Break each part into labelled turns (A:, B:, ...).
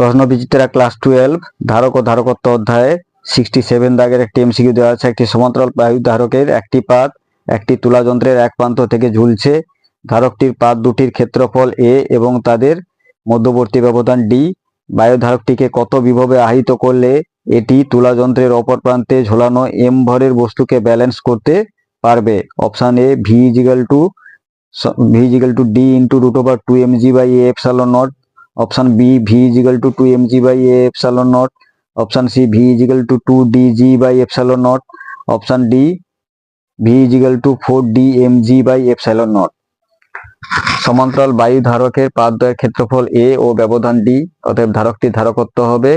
A: প্রশ্ন বিচিত্রা class twelve ধারক ও ধারকত্ব অধ্যায়ে সিক্সটি সেভেন দাগের একটি এমসিকিউ দেওয়া আছে। একটি সমান্তরাল বায়ু ধারকের একটি পাত, একটি তুলা যন্ত্রের এক প্রান্ত থেকে ঝুলছে। ধারকটির পাত দুটির ক্ষেত্রফল এ এবং তাদের মধ্যবর্তী ব্যবধান ডি বায়ু ধারকটিকে কত বিভবে আহিত করলে এটি তুলা যন্ত্রের অপর প্রান্তে ঝোলানো এম ভরের বস্তুকে ব্যালেন্স করতে পারবে? Option A V two V two D into root over two M G by A সালো naught option B V is equal to two M G by A epsilon naught option C V is equal to two D G by epsilon naught option D V is equal to four D M G by epsilon naught সমান্তরাল বায়ু ধারকের পাতদ্বয়ের ক্ষেত্রফল এ ও ব্যবধান D অতএব ধারকটির ধারকত্ব হবে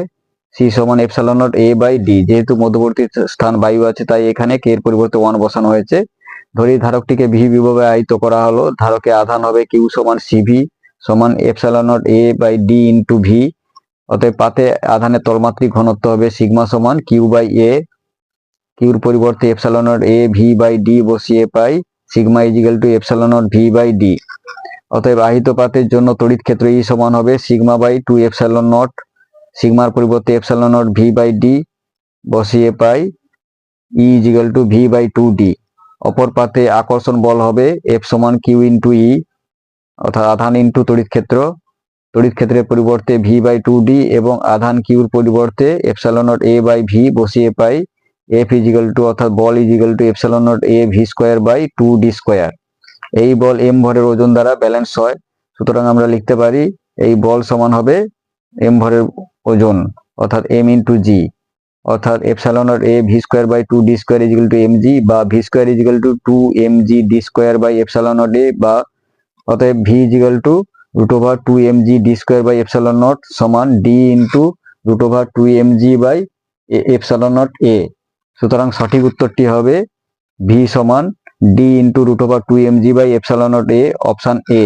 A: C সমান epsilon naught A by D যেহেতু মধ্যবর্তী স্থান বায়ু আছে, তাই এখানে কে এর পরিবর্তে ওয়ান বসানো হয়েছে। ধরি ধারকটিকে ভি বিভবে আহিত করা হলো, ধারকে আধান হবে কিউ সমান সিভি সমান epsilon naught A by D into V. অতএব পাতে আধানের তলমাত্রিক ঘনত্ব হবে সিগমা সমান কিউ বাই এ। কিউর পরিবর্তে epsilon naught A V by D বসিয়ে পাই sigma is equal to epsilon naught V by D. অতএব আহিত পাতের জন্য তড়িৎ ক্ষেত্র ই সমান হবে sigma by two epsilon naught. সিগমার পরিবর্তে epsilon naught V by D বসিয়ে পাই E is equal to V by two D. অপর পাতে আকর্ষণ বল হবে এফ সমান কিউ ইন্টু ই। অর্থাৎ আধান ইন্টু তড়িৎ ক্ষেত্র। তড়িৎ ক্ষেত্রের পরিবর্তে ভি বাই টু ডি এবং আধান কিউর পরিবর্তে epsilon naught A by V বসিয়ে পাই। এফ ইজিক্যাল টু অর্থাৎ বল is equal to epsilon naught A V square by two D square এই বল এম ভরের ওজন দ্বারা ব্যালেন্স হয়। সুতরাং আমরা লিখতে পারি, এই বল সমান হবে এম ভরের ওজন, অর্থাৎ এম ইন্টু জি অর্থাৎ epsilon naught A V square by two D square is equal to M G বা V square is equal to two M G D square by epsilon naught A বা অতএব V is equal to root over two M G D square by epsilon naught সমান D into root over two M G by epsilon naught A সুতরাং সঠিক উত্তরটি হবে V সমান D into root over two M G by epsilon naught A option A